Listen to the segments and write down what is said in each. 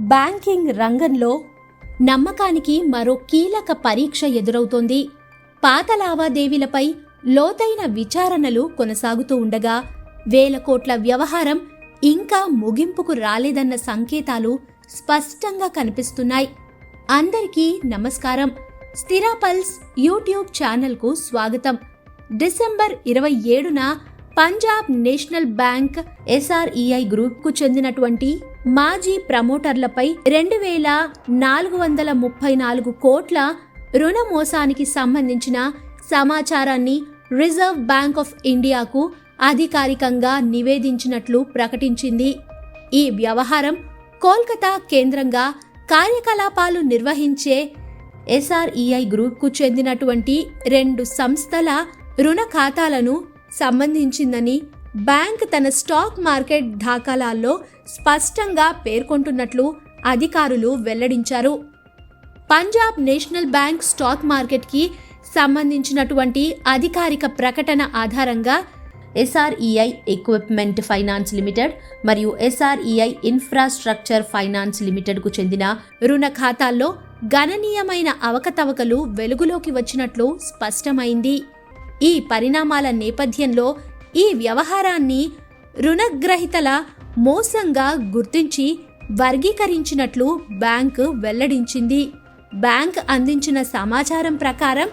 Banking రంగంలో నమ్మకానికి మరో కీలక పరీక్ష ఎదురవుతోంది. పాత లావాదేవీలపై లోతైన విచారణలు కొనసాగుతూ ఉండగా వేల కోట్ల వ్యవహారం ఇంకా ముగింపుకు రాలేదన్న సంకేతాలు స్పష్టంగా కనిపిస్తున్నాయి. అందరికీ నమస్కారం. స్థిరాపల్స్ యూట్యూబ్ ఛానల్కు స్వాగతం. డిసెంబర్ ఇరవై ఏడున పంజాబ్ నేషనల్ బ్యాంక్ ఎస్ఆర్ఈఐ గ్రూప్కు చెందినటువంటి మాజీ ప్రమోటర్లపై రెండు వేల నాలుగు వందల ముప్పై నాలుగు కోట్ల రుణ మోసానికి సంబంధించిన సమాచారాన్ని రిజర్వ్ బ్యాంక్ ఆఫ్ ఇండియాకు అధికారికంగా నివేదించినట్లు ప్రకటించింది. ఈ వ్యవహారం కోల్కతా కేంద్రంగా కార్యకలాపాలు నిర్వహించే ఎస్ఆర్ఈఐ గ్రూప్కు చెందినటువంటి రెండు సంస్థల రుణ ఖాతాలను సంబంధించిందని బ్యాంక్ తన స్టాక్ మార్కెట్ దాఖలాల్లో స్పష్టంగా పేర్కొంటున్నట్లు అధికారులు వెల్లడించారు. పంజాబ్ నేషనల్ బ్యాంక్ స్టాక్ మార్కెట్కి సంబంధించినటువంటి అధికారిక ప్రకటన ఆధారంగా ఎస్ఆర్ఈఐ ఎక్విప్మెంట్ ఫైనాన్స్ లిమిటెడ్ మరియు ఎస్ఆర్ఈఐ ఇన్ఫ్రాస్ట్రక్చర్ ఫైనాన్స్ లిమిటెడ్కు చెందిన రుణ ఖాతాల్లో గణనీయమైన అవకతవకలు వెలుగులోకి వచ్చినట్లు స్పష్టమైంది. ఈ పరిణామాల నేపథ్యంలో ఈ వ్యవహారాన్ని రుణగ్రహీతల మోసంగా గుర్తించి వర్గీకరించినట్లు బ్యాంకు వెల్లడించింది. బ్యాంక్ అందించిన సమాచారం ప్రకారం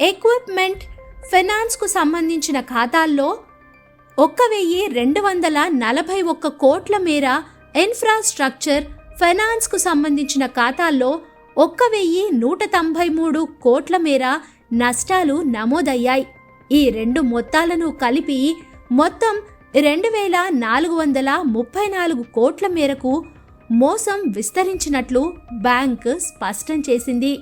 ఎక్విప్మెంట్ ఫైనాన్స్కు సంబంధించిన ఖాతాల్లో ఒక్క వెయ్యి రెండు వందల నలభై ఒక్క కోట్ల మేర ఇన్ఫ్రాస్ట్రక్చర్ ఫైనాన్స్కు సంబంధించిన ఖాతాల్లో ఒక్క వెయ్యి నూట తొంభై మూడు కోట్ల మేర నష్టాలు నమోదయ్యాయి. ఈ రెండు మొత్తాలను కలిపి మొత్తం రెండు వేల నాలుగు వందల ముప్పై నాలుగు కోట్ల మేరకు మోసం విస్తరించినట్లు బ్యాంక్ స్పష్టం చేసింది.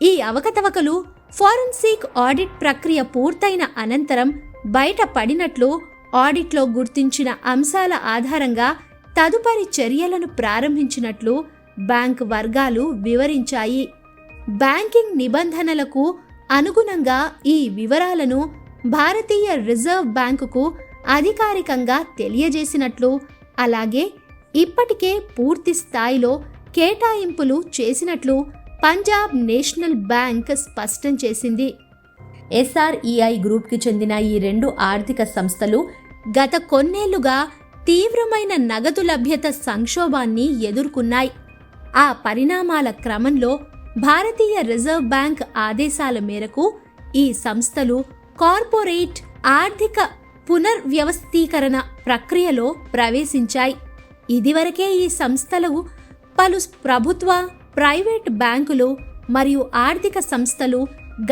ఈ అవకతవకలు ఫారెన్సిక్ ఆడిట్ ప్రక్రియ పూర్తయిన అనంతరం బయటపడినట్లు ఆడిట్లో గుర్తించిన అంశాల ఆధారంగా తదుపరి చర్యలను ప్రారంభించినట్లు బ్యాంక్ వర్గాలు వివరించాయి. బ్యాంకింగ్ నిబంధనలకు అనుగుణంగా ఈ వివరాలను భారతీయ రిజర్వ్ బ్యాంకుకు అధికారికంగా తెలియజేసినట్లు అలాగే ఇప్పటికే పూర్తి స్థాయిలో కేటాయింపులు చేసినట్లు పంజాబ్ నేషనల్ బ్యాంక్ స్పష్టం చేసింది. ఎస్ఆర్ఈఐ గ్రూప్కి చెందిన ఈ రెండు ఆర్థిక సంస్థలు గత కొన్నేళ్ళుగా తీవ్రమైన నగదు లభ్యత సంక్షోభాన్ని ఎదుర్కొన్నాయి. ఆ పరిణామాల క్రమంలో భారతీయ రిజర్వ్ బ్యాంక్ ఆదేశాల మేరకు ఈ సంస్థలు కార్పొరేట్ ఆర్థిక పునర్వ్యవస్థీకరణ ప్రక్రియలో ప్రవేశించాయి. ఇదివరకే ఈ సంస్థలు పలు ప్రభుత్వ ప్రైవేట్ బ్యాంకులు మరియు ఆర్థిక సంస్థలు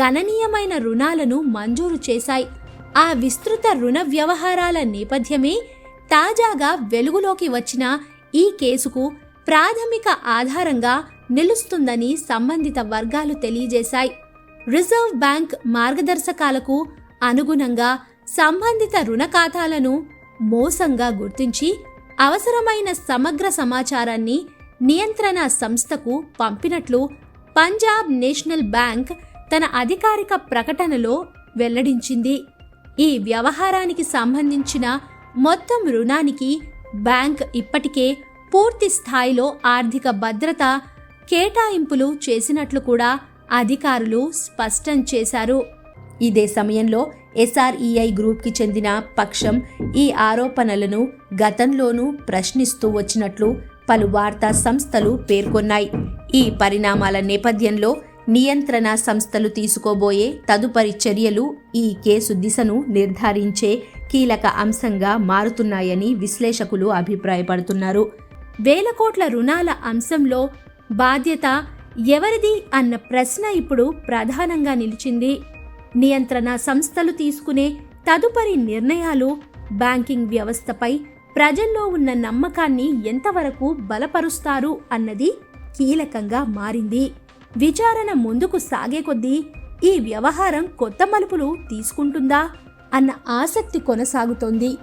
గణనీయమైన రుణాలను మంజూరు చేశాయి. ఆ విస్తృత రుణ వ్యవహారాల నేపథ్యమే తాజాగా వెలుగులోకి వచ్చిన ఈ కేసుకు ప్రాథమిక ఆధారంగా నిలుస్తుందని సంబంధిత వర్గాలు తెలియజేశాయి. రిజర్వ్ బ్యాంక్ మార్గదర్శకాలకు అనుగుణంగా సంబంధిత రుణ ఖాతాలను మోసంగా గుర్తించి అవసరమైన సమగ్ర సమాచారాన్ని నియంత్రణ సంస్థకు పంపినట్లు పంజాబ్ నేషనల్ బ్యాంక్ తన అధికారిక ప్రకటనలో వెల్లడించింది. ఈ వ్యవహారానికి సంబంధించిన మొత్తం రుణానికి బ్యాంక్ ఇప్పటికే పూర్తి స్థాయిలో ఆర్థిక భద్రత కేటాయింపులు చేసినట్లు కూడా అధికారులు స్పష్టం చేశారు. ఇదే సమయంలో ఎస్ఆర్ఈఐ గ్రూప్కి చెందిన పక్షం ఈ ఆరోపణలను గతంలోనూ ప్రశ్నిస్తూ వచ్చినట్లు పలు వార్తా సంస్థలు పేర్కొన్నాయి. ఈ పరిణామాల నేపథ్యంలో నియంత్రణ సంస్థలు తీసుకోబోయే తదుపరి చర్యలు ఈ కేసు దిశను నిర్ధారించే కీలక అంశంగా మారుతున్నాయని విశ్లేషకులు అభిప్రాయపడుతున్నారు. వేల కోట్ల రుణాల అంశంలో బాధ్యత ఎవరిది అన్న ప్రశ్న ఇప్పుడు ప్రధానంగా నిలిచింది. నియంత్రణ సంస్థలు తీసుకునే తదుపరి నిర్ణయాలు బ్యాంకింగ్ వ్యవస్థపై ప్రజల్లో ఉన్న నమ్మకాన్ని ఎంతవరకు బలపరుస్తారు అన్నది కీలకంగా మారింది. విచారణ ముందుకు సాగే కొద్దీ ఈ వ్యవహారం కొత్త మలుపులు తీసుకుంటుందా అన్న ఆసక్తి కొనసాగుతోంది.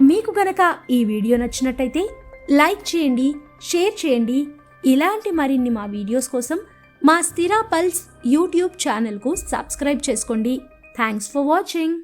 మీకు గనక ఈ వీడియో నచ్చినట్టయితే లైక్ చేయండి షేర్ చేయండి ఇలాంటి మరిన్ని మా వీడియోస్ కోసం మా స్థిర పల్స్ యూట్యూబ్ ఛానల్కు సబ్స్క్రైబ్ చేసుకోండి. Thanks for watching